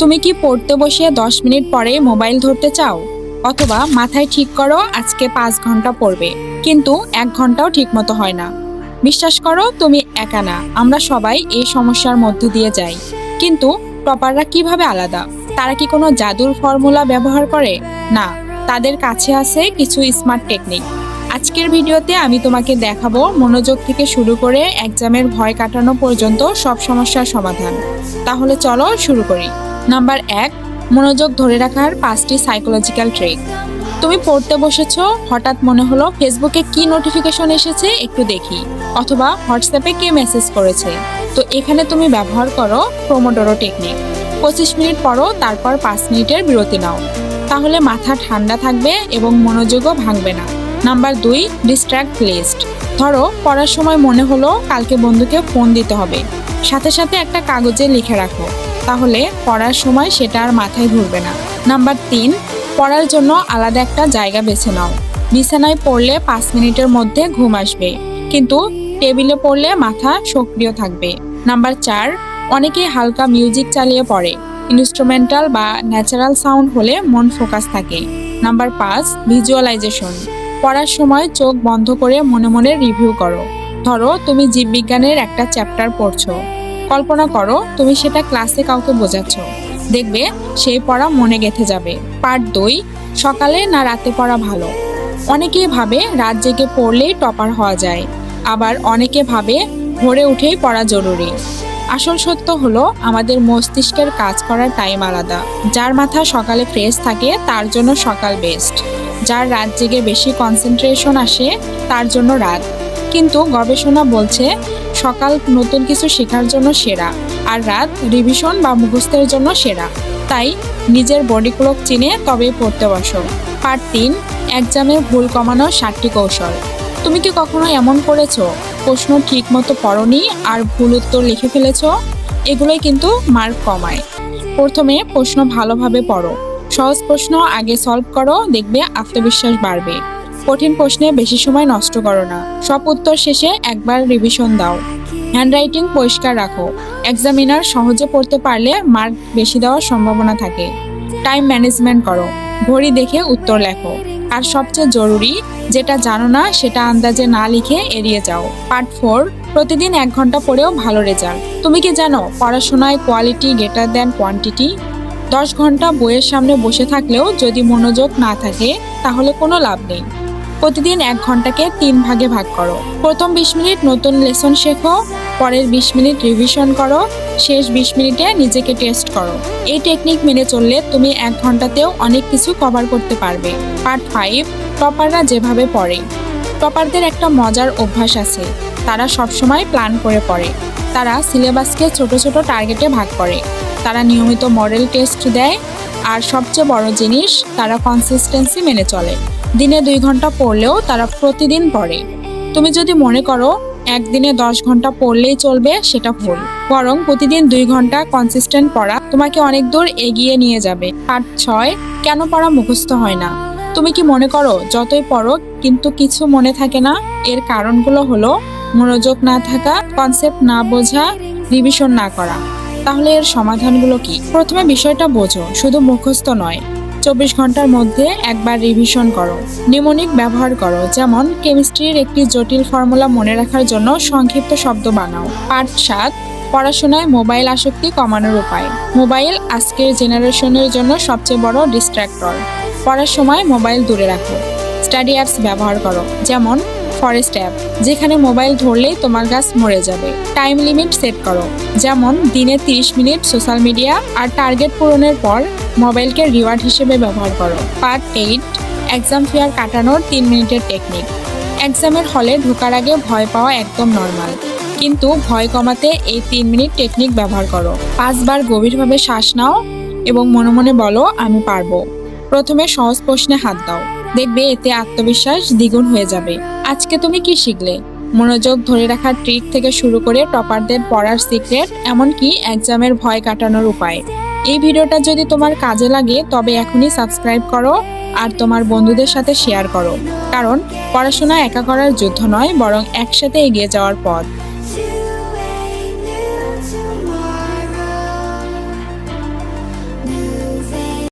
তুমি কি পড়তে বসে দশ মিনিট পরে মোবাইল ধরতে চাও? অথবা মাথায় ঠিক করো আজকে পাঁচ ঘণ্টা পড়বে, কিন্তু এক ঘন্টাও ঠিকমতো হয় না। বিশ্বাস করো, তুমি একা না, আমরা সবাই এই সমস্যার মধ্য দিয়ে যাই। কিন্তু টপাররা কীভাবে আলাদা? তারা কি কোনো জাদুর ফর্মুলা ব্যবহার করে? না, তাদের কাছে আছে কিছু স্মার্ট টেকনিক আজকের ভিডিওতে আমি তোমাকে দেখাবো মনোযোগ থেকে শুরু করে এক্সামের ভয় কাটানো পর্যন্ত সব সমস্যার সমাধান। তাহলে চলো শুরু করি। নাম্বার এক, মনোযোগ ধরে রাখার পাঁচটি সাইকোলজিক্যাল ট্রিক তুমি পড়তে বসেছ, হঠাৎ মনে হলো ফেসবুকে কি নোটিফিকেশন এসেছে একটু দেখি, অথবা হোয়াটসঅ্যাপে কে মেসেজ করেছে। তো এখানে তুমি ব্যবহার করো প্রোমোডোরো টেকনিক পঁচিশ মিনিট পরও তারপর পাঁচ মিনিটের বিরতি নাও। তাহলে মাথা ঠান্ডা থাকবে এবং মনোযোগও ভাঙবে না। নাম্বার দুই ডিস্ট্র্যাক্ট লিস্ট ধরো, পড়ার সময় মনে হলো কালকে বন্ধুকে ফোন দিতে হবে। সাথে সাথে একটা কাগজে লিখে রাখো। তাহলে পড়ার সময় সেটা আর মাথায় ঘুরবে না। নাম্বার তিন, পড়ার জন্য আলাদা একটা জায়গা বেছে নাও। বিছানায় পড়লে পাঁচ মিনিটের মধ্যে ঘুম আসবে। কিন্তু টেবিলে পড়লে মাথা সক্রিয় থাকবে। নাম্বার চার, অনেকেই হালকা মিউজিক চালিয়ে পড়ে। ইনস্ট্রুমেন্টাল বা ন্যাচারাল সাউন্ড হলে মন ফোকাস থাকে। নাম্বার পাঁচ ভিজুয়ালাইজেশন পড়ার সময় চোখ বন্ধ করে মনে মনে রিভিউ করো। ধরো, তুমি জীববিজ্ঞানের একটা চ্যাপ্টার পড়ছো। কল্পনা করো, তুমি সেটা ক্লাসে কাউকে বোঝাচ্ছ। দেখবে, সেই পড়া মনে গেঁথে যাবে। পার্ট দুই, সকালে না রাতে পড়া ভালো? অনেকেই ভাবে রাত জেগে পড়লেই টপার হওয়া যায়। আবার অনেকে ভাবে ভোরে উঠেই পড়া জরুরি। আসল সত্য হলো, আমাদের মস্তিষ্কের কাজ করার টাইম আলাদা। যার মাথা সকালে ফ্রেশ থাকে, তার জন্য সকাল বেস্ট যার রাত জেগে বেশি কনসেন্ট্রেশন আসে, তার জন্য রাত। কিন্তু গবেষণা বলছে, সকাল নতুন কিছু শেখার জন্য সেরা, আর রাত রিভিশন বা মুখস্থের জন্য সেরা। তাই নিজের বডি ক্লক চিনে তবেই পড়তে বসো। পার্ট তিন এক্সামে ভুল কমানোর ষাটটি কৌশল। তুমি কি কখনো এমন করেছ? প্রশ্ন ঠিক মতো পড়নি আর ভুল উত্তর লিখে ফেলেছ? এগুলোই কিন্তু মার্ক কমায়। প্রথমে প্রশ্ন ভালোভাবে পড়ো। সহজ প্রশ্ন আগে সলভ করো, দেখবে আত্মবিশ্বাস বাড়বে। কঠিন প্রশ্নে বেশি সময় নষ্ট করো না। সব উত্তর শেষে একবার রিভিশন দাও। হ্যান্ডরাইটিং পরিষ্কার রাখো। এক্সামিনার সহজে পড়তে পারলে মার্ক বেশি দেওয়ার সম্ভাবনা থাকে। টাইম ম্যানেজমেন্ট করো। ঘড়ি দেখে উত্তর লেখো। আর সবচেয়ে জরুরি, যেটা জানো না, সেটা আন্দাজে না লিখে এড়িয়ে যাও। পার্ট ফোর প্রতিদিন এক ঘণ্টা পড়েও ভালো রেজাল্ট তুমি কি জানো, পড়াশোনায় কোয়ালিটি গ্রেটার দেন কোয়ান্টিটি দশ ঘণ্টা বইয়ের সামনে বসে থাকলেও যদি মনোযোগ না থাকে, তাহলে কোনো লাভ নেই। প্রতিদিন এক ঘন্টাকে তিন ভাগে ভাগ করো। প্রথম বিশ মিনিট নতুন লেসন শেখো, পরের বিশ মিনিট রিভিশন করো, শেষ বিশ মিনিটে নিজেকে টেস্ট করো। এই টেকনিক মেনে চললে তুমি এক ঘন্টাতেও অনেক কিছু কভার করতে পারবে। পার্ট ফাইভ, টপাররা যেভাবে পড়ে। টপারদের একটা মজার অভ্যাস আছে। তারা সবসময় প্ল্যান করে পড়ে। তারা সিলেবাসকে ছোট ছোট টার্গেটে ভাগ করে। তারা নিয়মিত মডেল টেস্ট দেয় আর সবচেয়ে বড় জিনিস, তারা কনসিস্টেন্সি মেনে চলে। দিনে দুই ঘণ্টা পড়লেও তারা প্রতিদিন পড়ে। তুমি যদি মনে করো একদিনে দশ ঘণ্টা পড়লেই চলবে, সেটা ভুল। বরং প্রতিদিন দুই ঘণ্টা কনসিস্টেন্ট পড়া তোমাকে অনেক দূর এগিয়ে নিয়ে যাবে। পার্ট ছয়, কেন পড়া মুখস্থ হয় না? তুমি কি মনে করো যতই পড়ো, কিন্তু কিছু মনে থাকে না? এর কারণগুলো হলো মনোযোগ না থাকা কনসেপ্ট না বোঝা রিভিশন না করা। তাহলে এর সমাধানগুলো কি? প্রথমে বিষয়টা বোঝো, শুধু মুখস্থ নয়। চব্বিশ ঘণ্টার মধ্যে একবার রিভিশন করো। নিমোনিক ব্যবহার করো, যেমন কেমিস্ট্রির একটি জটিল ফর্মুলা মনে রাখার জন্য সংক্ষিপ্ত শব্দ বানাও। পার্ট সাত, পড়াশোনায় মোবাইল আসক্তি কমানোর উপায়। মোবাইল আজকের জেনারেশনের জন্য সবচেয়ে বড় ডিস্ট্র্যাক্টর পড়ার সময় মোবাইল দূরে রাখো। স্টাডি অ্যাপস ব্যবহার করো, যেমন ফরেস্ট অ্যাপ যেখানে মোবাইল ধরলেই তোমার গাছ মরে যাবে। টাইম লিমিট সেট করো। যেমন দিনে 30 মিনিট সোশ্যাল মিডিয়া আর টার্গেট পূরণের পর মোবাইলকে রিওয়ার্ড হিসেবে ব্যবহার করো। পার্ট এইট এক্সাম ফেয়ার কাটানোর তিন মিনিটের টেকনিক এক্সামের হলে ঢোকার আগে ভয় পাওয়া একদম নর্মাল কিন্তু ভয় কমাতে এই তিন মিনিট টেকনিক ব্যবহার করো। পাঁচবার গভীরভাবে শ্বাস নাও এবং মনে মনে বলো, আমি পারব। প্রথমে সহজ প্রশ্নে হাত দাও। দেখবে এতে আত্মবিশ্বাস দ্বিগুণ হয়ে যাবে। আজকে তুমি কি শিখলে? মনোযোগ ধরে রাখার ট্রিক থেকে শুরু করে টপারদের পড়ার সিক্রেট, এমনকি এক্সামের ভয় কাটানোর উপায়। এই ভিডিওটা যদি তোমার কাজে লাগে, তবে এখনই সাবস্ক্রাইব করো আর তোমার বন্ধুদের সাথে শেয়ার করো। কারণ, পড়াশোনা একা করার যুদ্ধ নয়, বরং একসাথে এগিয়ে যাওয়ার পথ।